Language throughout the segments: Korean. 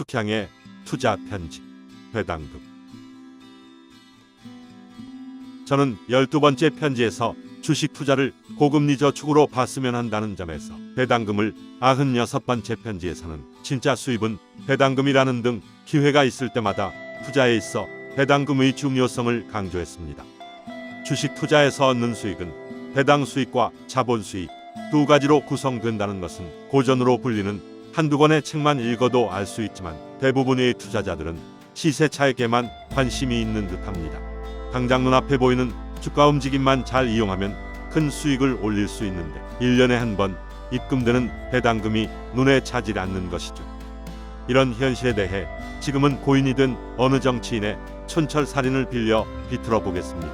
숙향의 투자 편지 배당금 저는 12번째 편지에서 주식 투자를 고금리 저축으로 봤으면 한다는 점에서 배당금을 96번째 편지에서는 진짜 수입은 배당금이라는 등 기회가 있을 때마다 투자에 있어 배당금의 중요성을 강조했습니다. 주식 투자에서 얻는 수익은 배당 수익과 자본 수익 두 가지로 구성된다는 것은 고전으로 불리는 한두 권의 책만 읽어도 알 수 있지만 대부분의 투자자들은 시세 차익에만 관심이 있는 듯합니다. 당장 눈앞에 보이는 주가 움직임만 잘 이용하면 큰 수익을 올릴 수 있는데 1년에 한 번 입금되는 배당금이 눈에 차질 않는 것이죠. 이런 현실에 대해 지금은 고인이 된 어느 정치인의 촌철살인을 빌려 비틀어 보겠습니다.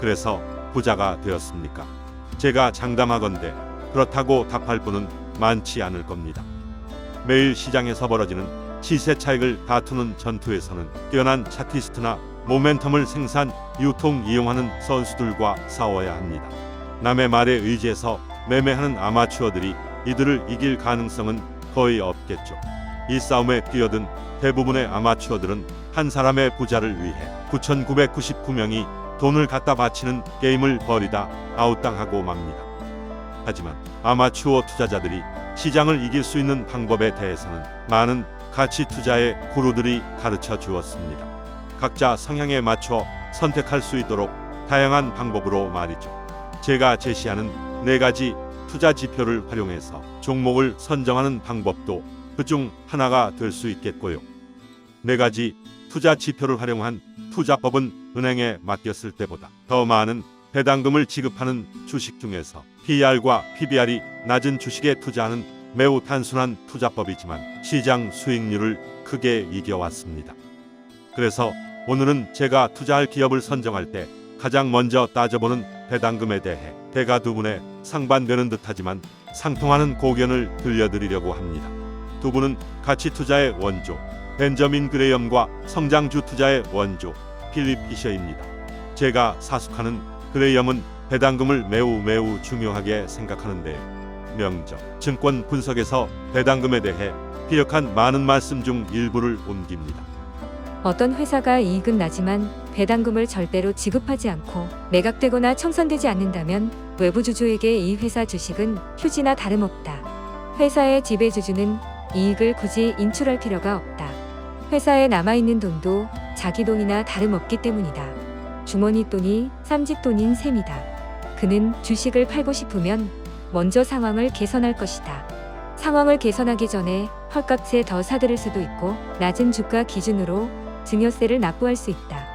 그래서 부자가 되었습니까? 제가 장담하건대 그렇다고 답할 분은 많지 않을 겁니다. 매일 시장에서 벌어지는 시세 차익을 다투는 전투에서는 뛰어난 차티스트나 모멘텀을 생산, 유통, 이용하는 선수들과 싸워야 합니다. 남의 말에 의지해서 매매하는 아마추어들이 이들을 이길 가능성은 거의 없겠죠. 이 싸움에 뛰어든 대부분의 아마추어들은 한 사람의 부자를 위해 9,999명이 돈을 갖다 바치는 게임을 벌이다 아웃당하고 맙니다. 하지만 아마추어 투자자들이 시장을 이길 수 있는 방법에 대해서는 많은 가치 투자의 구루들이 가르쳐 주었습니다. 각자 성향에 맞춰 선택할 수 있도록 다양한 방법으로 말이죠. 제가 제시하는 네 가지 투자 지표를 활용해서 종목을 선정하는 방법도 그중 하나가 될 수 있겠고요. 네 가지 투자 지표를 활용한 투자법은 은행에 맡겼을 때보다 더 많은 배당금을 지급하는 주식 중에서 PER과 PBR이 낮은 주식에 투자하는 매우 단순한 투자법이지만 시장 수익률을 크게 이겨왔습니다. 그래서 오늘은 제가 투자할 기업을 선정할 때 가장 먼저 따져보는 배당금에 대해 대가 두 분의 상반되는 듯하지만 상통하는 고견을 들려드리려고 합니다. 두 분은 가치 투자의 원조 벤저민 그레이엄과 성장주 투자의 원조 필립 피셔입니다. 제가 사숙하는 그레이엄은 배당금을 매우 매우 중요하게 생각하는데요. 명적 증권 분석에서 배당금에 대해 피력한 많은 말씀 중 일부를 옮깁니다. 어떤 회사가 이익은 나지만 배당금을 절대로 지급하지 않고 매각되거나 청산되지 않는다면 외부 주주에게 이 회사 주식은 휴지나 다름없다. 회사의 지배주주는 이익을 굳이 인출할 필요가 없다. 회사에 남아있는 돈도 자기 돈이나 다름없기 때문이다. 주머니 돈이 쌈짓 돈인 셈이다. 그는 주식을 팔고 싶으면 먼저 상황을 개선할 것이다. 상황을 개선하기 전에 헐값에 더 사들일 수도 있고 낮은 주가 기준으로 증여세를 납부할 수 있다.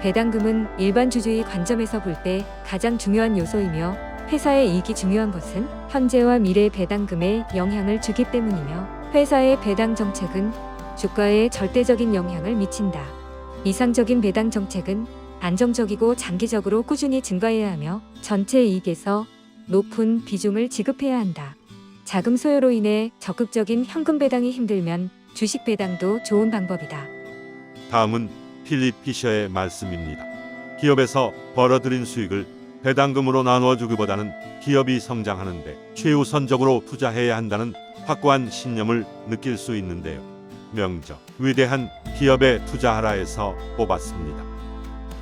배당금은 일반 주주의 관점에서 볼 때 가장 중요한 요소이며 회사의 이익이 중요한 것은 현재와 미래 배당금에 영향을 주기 때문이며 회사의 배당 정책은 주가에 절대적인 영향을 미친다. 이상적인 배당 정책은 안정적이고 장기적으로 꾸준히 증가해야 하며 전체 이익에서 높은 비중을 지급해야 한다. 자금 소요로 인해 적극적인 현금 배당이 힘들면 주식 배당도 좋은 방법이다. 다음은 필립 피셔의 말씀입니다. 기업에서 벌어들인 수익을 배당금으로 나누어 주기보다는 기업이 성장하는 데 최우선적으로 투자해야 한다는 확고한 신념을 느낄 수 있는데요. 명적 위대한 기업에 투자하라에서 뽑았습니다.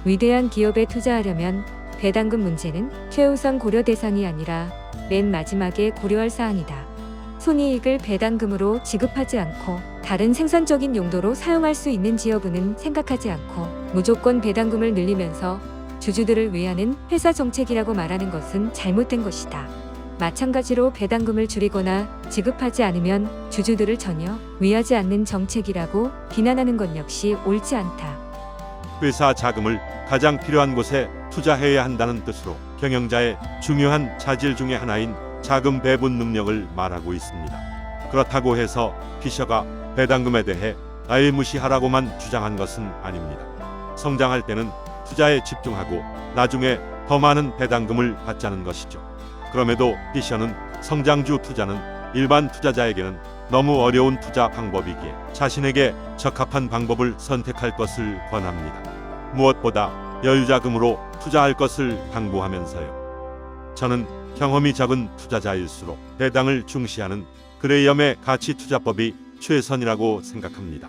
위대한 기업에 투자하려면 배당금 문제는 최우선 고려 대상이 아니라 맨 마지막에 고려할 사항이다. 손이익을 배당금으로 지급하지 않고 다른 생산적인 용도로 사용할 수 있는지 여부는 생각하지 않고 무조건 배당금을 늘리면서 주주들을 위하는 회사 정책이라고 말하는 것은 잘못된 것이다. 마찬가지로 배당금을 줄이거나 지급하지 않으면 주주들을 전혀 위하지 않는 정책이라고 비난하는 것 역시 옳지 않다. 회사 자금을 가장 필요한 곳에 투자해야 한다는 뜻으로 경영자의 중요한 자질 중의 하나인 자금 배분 능력을 말하고 있습니다. 그렇다고 해서 피셔가 배당금에 대해 아예 무시하라고만 주장한 것은 아닙니다. 성장할 때는 투자에 집중하고 나중에 더 많은 배당금을 받자는 것이죠. 그럼에도 피셔는 성장주 투자는 일반 투자자에게는 너무 어려운 투자 방법이기에 자신에게 적합한 방법을 선택할 것을 권합니다. 무엇보다 여유자금으로 투자할 것을 당부하면서요. 저는 경험이 적은 투자자일수록 배당을 중시하는 그레이엄의 가치 투자법이 최선이라고 생각합니다.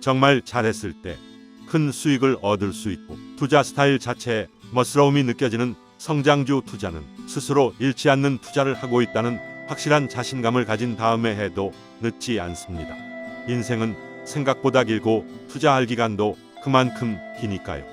정말 잘했을 때 큰 수익을 얻을 수 있고 투자 스타일 자체에 멋스러움이 느껴지는 성장주 투자는 스스로 잃지 않는 투자를 하고 있다는 확실한 자신감을 가진 다음에 해도 늦지 않습니다. 인생은 생각보다 길고 투자할 기간도 그만큼 기니까요.